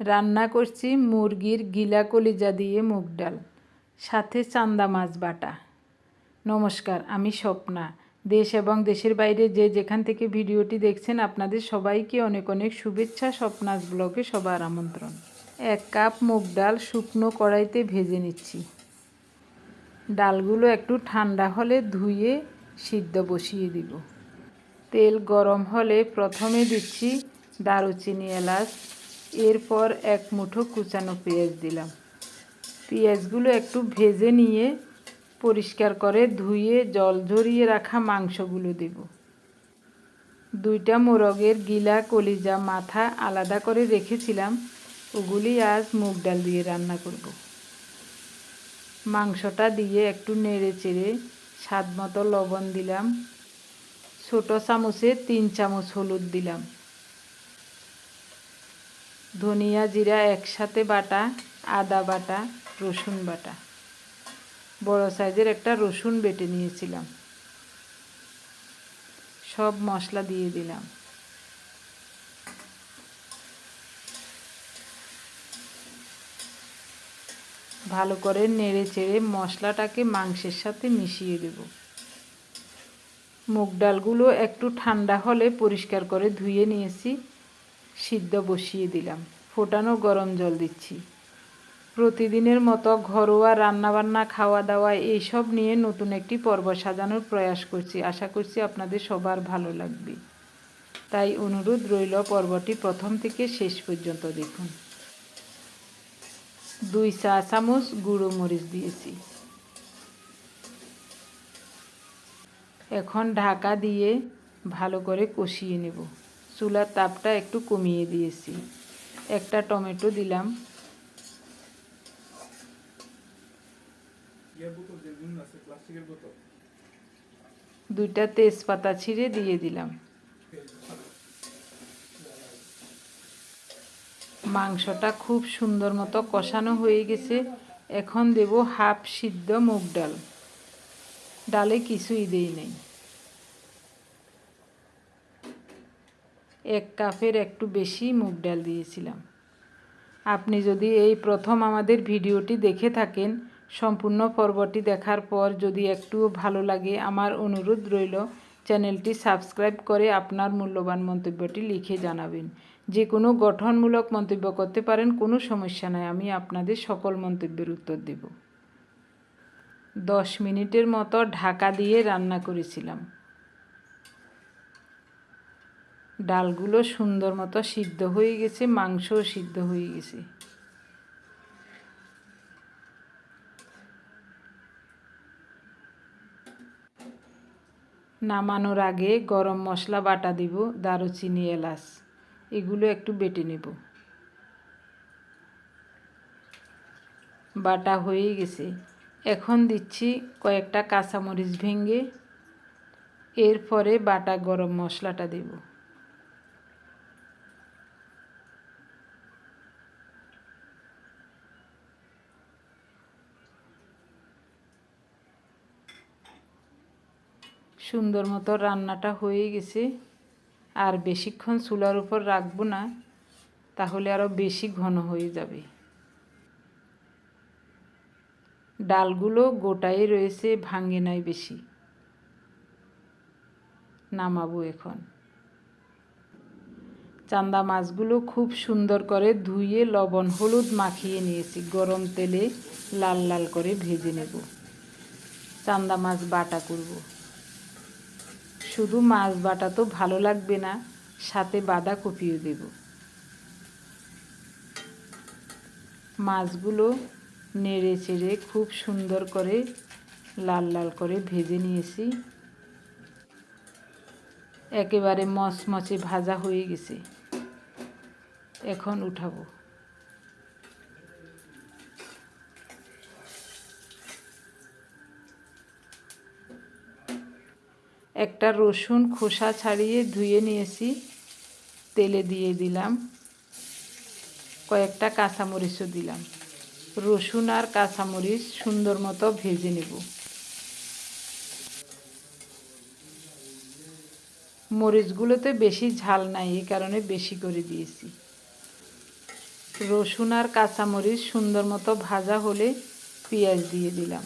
রান্না করছি মুরগির গিলা কলিজা দিয়ে মুগ ডাল, সাথে চান্দা মাছ বাটা। নমস্কার, আমি স্বপ্না। দেশ এবং দেশের বাইরে যে যেখান থেকে ভিডিওটি দেখছেন, আপনাদের সবাইকে অনেক অনেক শুভেচ্ছা, স্বপ্নাস ব্লগে সবার আমন্ত্রণ। এক কাপ মুগ ডাল শুকনো কড়াইতে ভেজে নিচ্ছি। ডালগুলো একটু ঠান্ডা হলে ধুয়ে সিদ্ধ বসিয়ে দিব। তেল গরম হলে প্রথমে দিচ্ছি দারুচিনি এলাচ এরপর এক মুঠো কুচানো পেঁয়াজ দিলাম। পেঁয়াজগুলো একটু ভেজে নিয়ে পরিষ্কার করে ধুয়ে জল ঝরিয়ে রাখা মাংসগুলো দেব। দুইটা মোরগের গিলা কলিজা মাথা আলাদা করে রেখেছিলাম, ওগুলি আজ মুগ ডাল দিয়ে রান্না করব। মাংসটা দিয়ে একটু নেড়ে চেড়ে স্বাদ মতো লবণ দিলাম। ছোটো চামচে তিন চামচ হলুদ দিলাম। ধনিয়া জিরা একসাথে বাটা, আদা বাটা, রসুন বাটা। বড় সাইজের একটা রসুন বেটে নিয়েছিলাম। সব মশলা দিয়ে দিলাম। ভালো করে নেড়ে চেড়ে মশলাটাকে মাংসের সাথে মিশিয়ে দেব। মুগ ডালগুলো একটু ঠান্ডা হলে পরিষ্কার করে ধুয়ে নিয়েছি। সিদ্ধ বসিয়ে দিলাম। ফোটানো গরম জল দিচ্ছি। প্রতিদিনের মতো ঘরোয়া রান্নাবান্না খাওয়া দাওয়া এইসব নিয়ে নতুন একটি পর্ব সাজানোর প্রয়াস করছি। আশা করছি আপনাদের সবার ভালো লাগবে। তাই অনুরোধ রইল পর্বটি প্রথম থেকে শেষ পর্যন্ত দেখুন। দুই চা চামচ গুঁড়ো মরিচ দিয়েছি। এখন ঢাকা দিয়ে ভালো করে কষিয়ে নেব। চুলার তাপটা একটু কমিয়ে দিয়েছি। একটা টমেটো দিলাম। দুইটা তেজপাতা ছিঁড়ে দিয়ে দিলাম। মাংসটা খুব সুন্দর মতো কষানো হয়ে গেছে। এখন দেব হাফ সিদ্ধ মুগ ডাল। ডালে কিছুই দেই নেই। এক কাপের একটু বেশি মুগ ডাল দিয়েছিলাম। আপনি যদি এই প্রথম আমাদের ভিডিওটি দেখে থাকেন, সম্পূর্ণ পর্বটি দেখার পর যদি একটু ভালো লাগে, আমার অনুরোধ রইল চ্যানেলটি সাবস্ক্রাইব করে আপনার মূল্যবান মন্তব্যটি লিখে জানাবেন। যে কোনো গঠনমূলক মন্তব্য করতে পারেন, কোনো সমস্যা নাই, আমি আপনাদের সকল মন্তব্যের উত্তর দেব। দশ মিনিটের মতো ঢাকা দিয়ে রান্না করেছিলাম। ডালগুলো সুন্দর মতো সিদ্ধ হয়ে গেছে, মাংসও সিদ্ধ হয়ে গেছে। নামানোর আগে গরম মশলা বাটা দিব, দারুচিনি এলাচ। এগুলো একটু বেটে নেব। বাটা হয়ে গেছে। এখন দিচ্ছি কয়েকটা কাঁচামরিচ ভেঙে, এরপরে বাটা গরম মশলাটা দেব। সুন্দর মতো রান্নাটা হয়ে গেছে। আর বেশিক্ষণ চুলার উপর রাখব না, তাহলে আরও বেশি ঘন হয়ে যাবে। ডালগুলো গোটাই রয়েছে, ভাঙে নাই বেশি। নামাবো এখন। চান্দা মাছগুলো খুব সুন্দর করে ধুয়ে লবণ, হলুদ মাখিয়ে নিয়েছি। গরম তেলে লাল লাল করে ভেজে নেব। চান্দা মাছ বাটা করব। শুধু মাছ বাটা তো ভালো লাগবে না, সাথে বাঁধাকপিও দেব। মাছগুলো নেড়ে চেড়ে খুব সুন্দর করে লাল লাল করে ভেজে নিয়েছি। একেবারে মচমচে ভাজা হয়ে গেছে। এখন উঠাবো। একটা রসুন খোসা ছাড়িয়ে ধুয়ে নিয়েছি, তেলে দিয়ে দিলাম। কয়েকটা কাঁচামরিচও দিলাম। রসুন আর কাঁচামরিচ সুন্দর মতো ভেজে নেব। মরিচগুলোতে বেশি ঝাল নাই, এই কারণে বেশি করে দিয়েছি। রসুন আর কাঁচামরিচ সুন্দর মতো ভাজা হলে পেঁয়াজ দিয়ে দিলাম।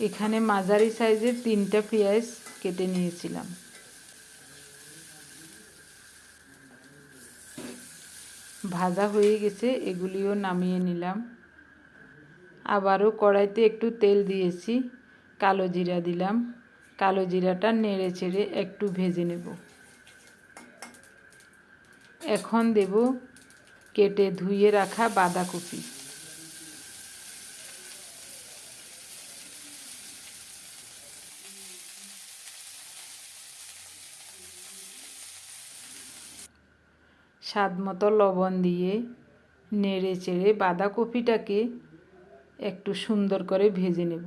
এখানে মাঝারি সাইজের তিনটা পেঁয়াজ কেটে নিয়েছিলাম। ভাজা হয়ে গেছে, এগুলিও নামিয়ে নিলাম। আবারও কড়াইতে একটু তেল দিয়েছি, কালো জিরা দিলাম। কালো জিরাটা নেড়ে চেড়ে একটু ভেজে নেব। এখন দেব কেটে ধুয়ে রাখা বাঁধাকপি। স্বাদ মতো লবণ দিয়ে নেড়ে চেড়ে বাঁধাকপিটাকে একটু সুন্দর করে ভেজে নেব।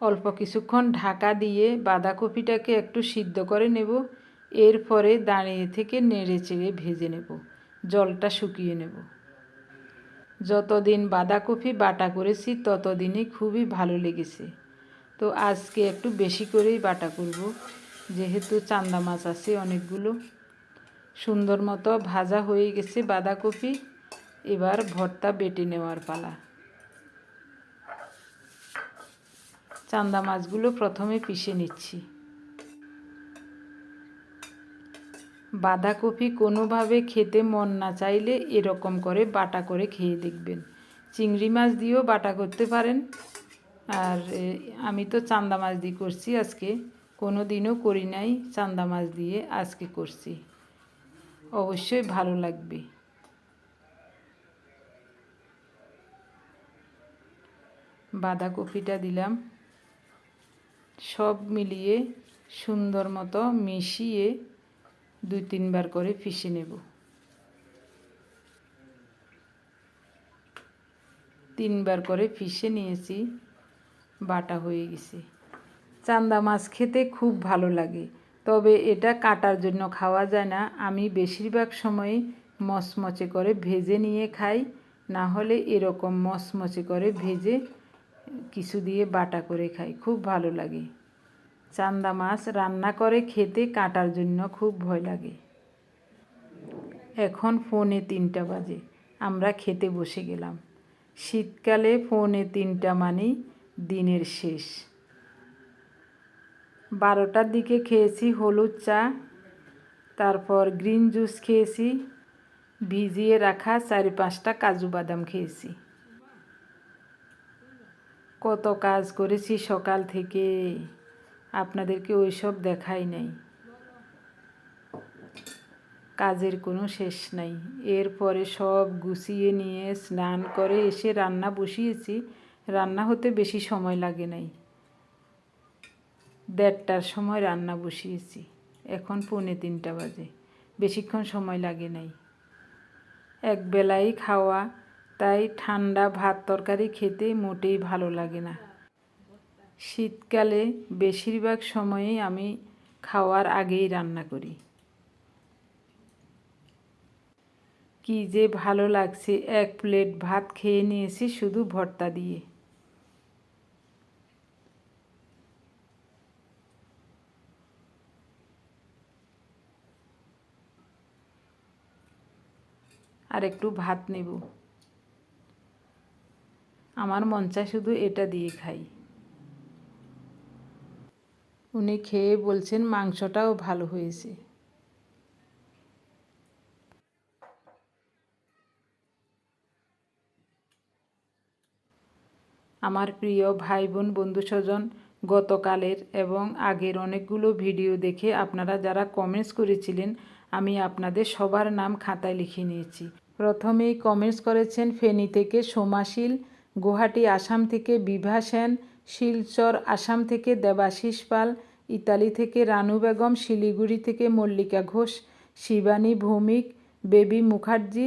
অল্প কিছুক্ষণ ঢাকা দিয়ে বাঁধাকপিটাকে একটু সিদ্ধ করে নেব। এরপরে দাঁড়িয়ে থেকে নেড়ে চেড়ে ভেজে নেব। জলটা শুকিয়ে নেব। যতদিন বাঁধাকপি বাটা করেছি ততদিনই খুবই ভালো লেগেছে। তো আজকে একটু বেশি করেই বাটা করব। যেহেতু চান্দা মাছ আছে অনেকগুলো। সুন্দর মতো ভাজা হয়ে গেছে বাঁধাকপি। এবার ভর্তা বেটে নেওয়ার পালা। চান্দা মাছগুলো প্রথমে পিষে নিচ্ছি। বাঁধাকপি কোনোভাবে খেতে মন না চাইলে এরকম করে বাটা করে খেয়ে দেখবেন। চিংড়ি মাছ দিয়েও বাটা করতে পারেন। আর আমি তো চান্দা মাছ দিয়ে করছি আজকে। কোনো দিনও করি নাই চান্দা মাছ দিয়ে আজকে করছি। অবশ্যই ভালো লাগবে। বাঁধাকপিটা দিলাম। সব মিলিয়ে সুন্দর মতো মিশিয়ে দুই তিনবার করে পিষে নেব। তিনবার করে পিষে নিয়েছি, বাটা হয়ে গেছে। চান্দা মাছ খেতে খুব ভালো লাগে। তবে এটা কাটার জন্য খাওয়া যায় না। আমি বেশিরভাগ সময় মচমচে করে ভেজে নিয়ে খাই। না হলে এরকম মচমচে করে ভেজে কিছু দিয়ে বাটা করে খাই। খুব ভালো লাগে। চান্দা মাছ রান্না করে খেতে কাটার জন্য খুব ভয় লাগে। এখন ফোনে তিনটা বাজে। আমরা খেতে বসে গেলাম। শীতকালে ফোনে তিনটা মানেই দিনের শেষ। বারোটার দিকে খেয়েছি হলুদ চা, তারপর গ্রিন জুস খেয়েছি, ভিজিয়ে রাখা চারি পাঁচটা কাজু বাদাম খেয়েছি। কত কাজ করেছি সকাল থেকে, আপনাদেরকে ওইসব দেখাই নাই। কাজের কোনো শেষ নাই। এরপরে সব গুছিয়ে নিয়ে স্নান করে এসে রান্না বসিয়েছি। রান্না হতে বেশি সময় লাগে নাই। দেড়টার সময় রান্না বসিয়েছি। এখন পৌনে তিনটা বাজে। বেশিক্ষণ সময় লাগে নাই। এক বেলাই খাওয়া, তাই ঠান্ডা ভাত তরকারি খেতে মোটেই ভালো লাগে না। শীতকালে বেশিরভাগ সময়েই আমি খাওয়ার আগেই রান্না করি। কি যে ভালো লাগছে, এক প্লেট ভাত খেয়ে নিয়েছি শুধু ভর্তা দিয়ে। আর একটু ভাত নেব। আমার মন শুধু এটা দিয়ে খাই। উনি খেয়ে বলছেন, মাংসটাও ভালো হয়েছে। আমার প্রিয় ভাই বোন বন্ধু স্বজন গতকালের এবং আগের অনেকগুলো ভিডিও দেখে আপনারা যারা কমেন্টস করেছিলেন, আমি আপনাদের সবার নাম খাতায় লিখে নিয়েছি। প্রথমেই কমেন্টস করেছেন ফেনী থেকে সোমাশিল গুয়াহাটি, আসাম থেকে বিভা সেন, শিলচর, আসাম থেকে দেবাশিস পাল, ইতালি থেকে রানু বেগম, শিলিগুড়ি থেকে মল্লিকা ঘোষ, শিবানী ভৌমিক, বেবি মুখার্জি,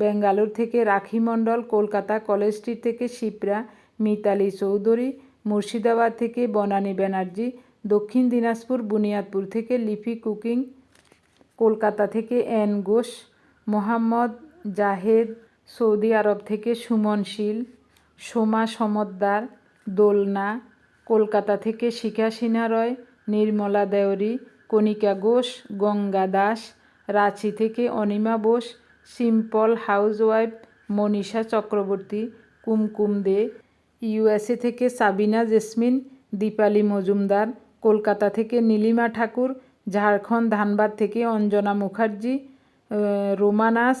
বেঙ্গালোর থেকে রাখি মণ্ডল, কলকাতা কলেজ স্ট্রিট থেকে শিপ্রা, মিতালি চৌধুরী, মুর্শিদাবাদ থেকে বনানী ব্যানার্জি, দক্ষিণ দিনাজপুর, বুনিয়াদপুর থেকে লিপি কুকিং, কলকাতা থেকে N Ghosh, Mohammad Zahed, Saudi Arab থেকে সুমন শীল সোমা সমদ্দার, দোলনা, কলকাতা থেকে শিখা সিনহা রয় নির্মলা দেওরি কণিকা ঘোষ, গঙ্গা দাস, রাঁচি থেকে Anima Bose, simple housewife Manisha Chakraborty, Kumkum Dey, USA থেকে সাবিনা জেসমিন, দীপালি মজুমদার, কলকাতা থেকে নীলিমা ঠাকুর, ঝাড়খণ্ড ধানবাদ থেকে অঞ্জনা মুখার্জি রোমানাস